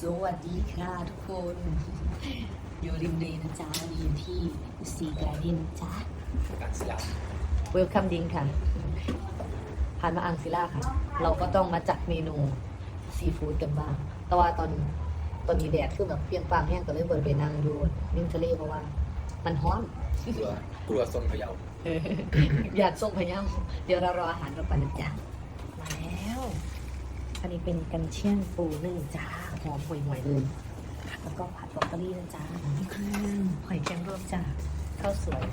สวัสดีค่ะทุกคน อยู่ริมเลนะจ๊ะอยู่ที่ซีการ์เด้นจ้าการสลับเวลคัมดิงค่ะผ่านมาอังซิล่าค่ะ เราก็ต้องมาจัดเมนูซีฟู้ดกันบ้าง แต่ว่าตอนตอนนี้แดดคือแบบเปรียงปร้างแห้งก็เลยเบิดไปนั่งดูริมทะเลเพราะว่า มันฮ้อนกลัวกลัวทรงพะเยาอยากส่งพะเยาเดี๋ยวเรารออาหารเราไปนะจ๊ะมาแล้ว อันนี้เป็นกันเชียงปูนึ่งจ้าหอมห่วยๆเลย แล้วก็ผัดบรอกโคลีนะจ๊ะหอยแครงรวมจ้าข้าวสวย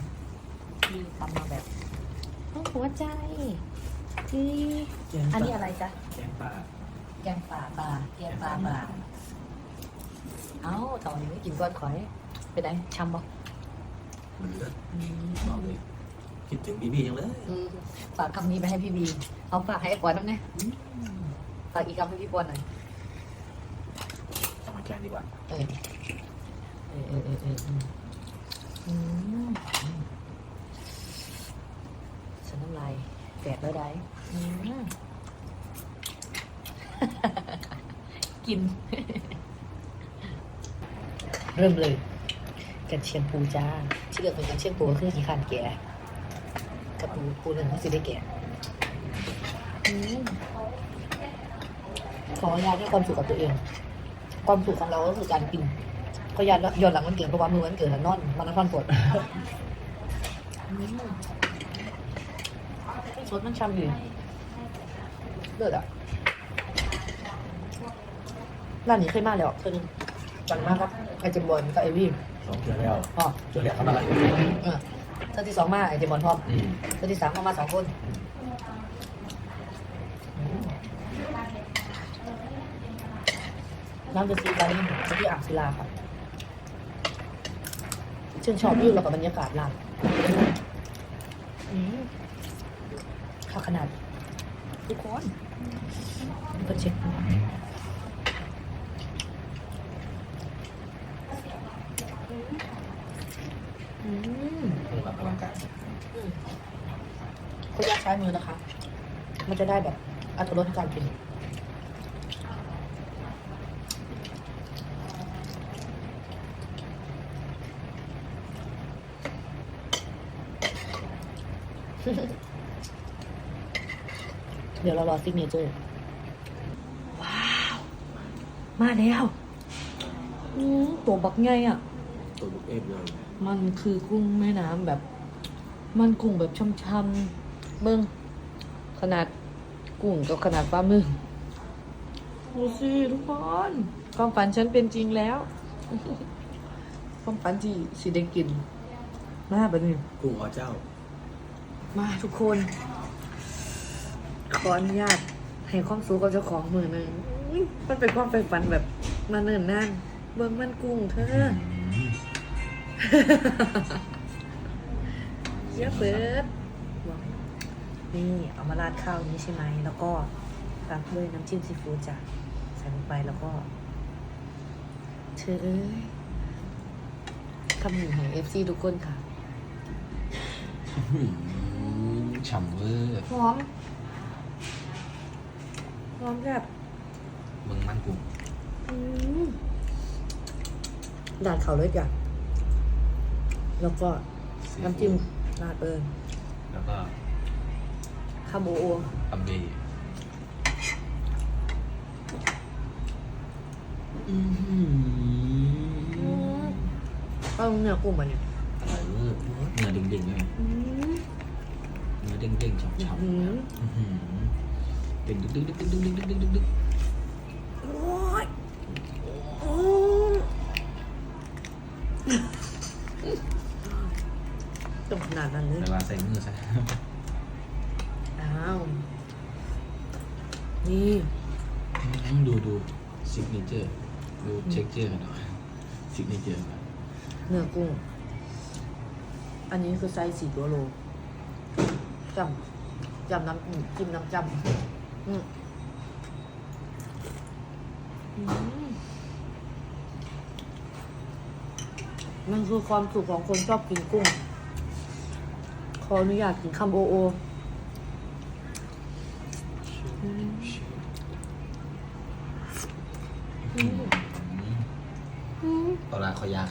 ที่ทำมาแบบโอ้หัวใจจีอันนี้อะไรจ๊ะแกงป่าแกงป่าปลาแกงปลาปลาเอ้าตอนนี้ไม่กินก้อนขอยเป็นไงช้ำบ่มันเลือดบอกเลยคิดถึงบีบียังเลยอืมฝากคำนี้ไปให้พี่บี เอาฝากให้ไอ้ปอนน้ำเนี่ย ฝากอีกคำให้พี่ปอนหน่อยทำมาแกงดีกว่า เออเออเออเออเอออืมอืมฉันน้ำลายแตกแล้วได้อืมกิน เริ่มเลยกันเชียงปูจ้า ที่เลือกเป็นกันเชียงปูก็คือขี้ขันแก่กับปูปูหนึ่งที่สิได้แก่อืม ขออนุญาตให้ความสุขกับตัวเอง ความสุขของเราก็คือการกิน ก็ย้อนย้อนหลังมันเกิดเพราะว่ามือมันเกิดแล้วนอนมันนอนปวดสดมันช่ำอยู่เลิศอะร้านนี้เคยมาแล้วเคยนึงจังมากครับไอเจมบอลกับไอวี่สองเกลือแล้วอ๋อเกลือแล้วทำอะไรเออเท่าที่สองมาไอเจมบอลพร้อมอืมเท่าที่สามมามาสองคน น้ำจะซีกันที่อ่างศิลาครับชื่นชอบวิวแล้วกับบรรยากาศร้านอืมข้าวขนาด ทุกคนก็เช็คอืมเพื่อแบบพลังกายเขาแยกใช้มือนะคะ มันจะได้แบบอัตรสในการกิน เดี๋ยวเรารอซิกเนเจอร์ ว้าว มาแล้วอืมตัวบักไงอะ ตัวบุกเอฟเลยมันคือกุ้งแม่น้ำแบบ มันกุ้งแบบช่ำๆเบิ้งขนาดกุ้งกับขนาดปลาหมึกดูสิทุกคนความฝันฉันเป็นจริงแล้ว ความฝันที่สิได้กินมาแบบนี้ กุ้งอ๋อเจ้า มาทุกคน ขออนุญาตให้ความสูงกับเจ้าของมือหนึ่งอุ๊ยมันเป็นความใฝ่ฝันแบบมาเนิ่นนานเบิ้งมันกุ้งเธอ เยอะเปิดนี่เอามาราดข้าวนี้ใช่ไหม แล้วก็ตามด้วยน้ำจิ้มซีฟู้ดจ้ะใส่ลงไปแล้วก็ เธอเอ้ยคำหนึ่งของเอฟซีทุกคนค่ะ ฉ่ำเวอร์หอมหอมแบบมึงมันกุ้งอืมดาดเขาเลยจ้ะแล้วก็น้ำจิ้มราดเอิญแล้วก็คาโบโอตัมเบอืมเอาเนื้อกุ้งมาเนี่ยอร่อยเวอร์เนื้อเด้งๆเลยอืม เนื้อเด้งๆฉ่ำอืมๆอื้อหือเด้งดึกดึกดึกดึกดึกดึกดึกดึกดึกโอ้ยโอ้ยต้องขนาดนั้นเลยเวลาใส่มือใส่อ้าว นี่ดูดูซิกเนเจอร์ดูเช็คเจอร์กันหน่อยซิกเนเจอร์กันเนื้อกุ้ง อันนี้คือไซส์สี่ตัวโล จำจำน้ำจิ้มน้ำจำอืมมันคือความสุขของคนชอบกินกุ้ง ขออนุญาตกินคำโอโออืมปลาร้าเขายาก